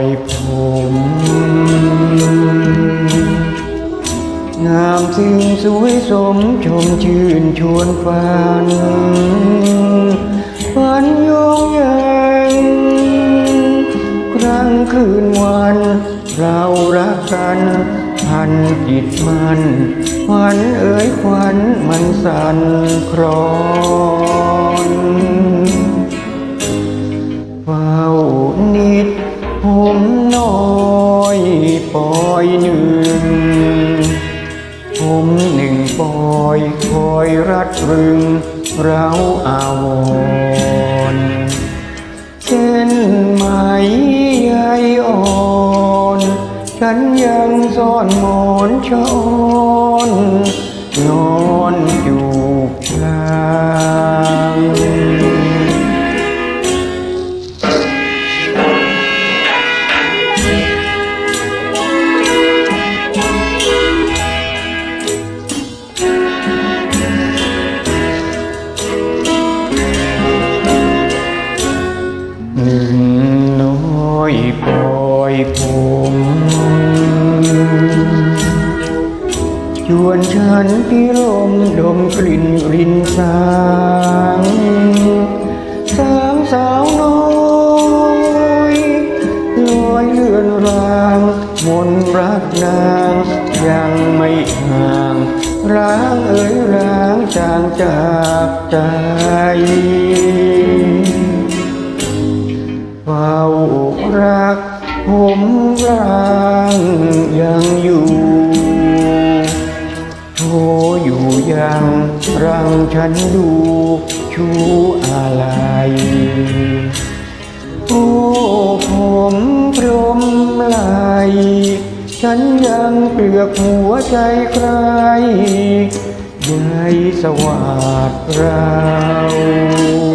อยผมงามสิ่งสวยสมชมชื่นชวนฝันฝันยงยังครั้งคืนวัน เรารักกันพันจิตมัน มันเอ่ยควันมันสั่นครอน อยปอยหนึ่ง ผมหนึ่งปอยคอยรัดรึง เราอาวรเส้นไหมใยอ่อนฉันยังซ่อนหมอนช้อนนอนอยู่กลา ชวนฉันพิรมดมกลิ่นรินสางสามสาวน้อยลอยเลื่อนรางมนรักนางยังไม่ห่างร้างเอ่ยร้างจางจากใจเฝ้ารักผมร่างยังอยู่ รังฉันดูชูอะไร โอ้ผมพรมไหลฉันยังเปลือกหัวใจใครใยสวัสดเรา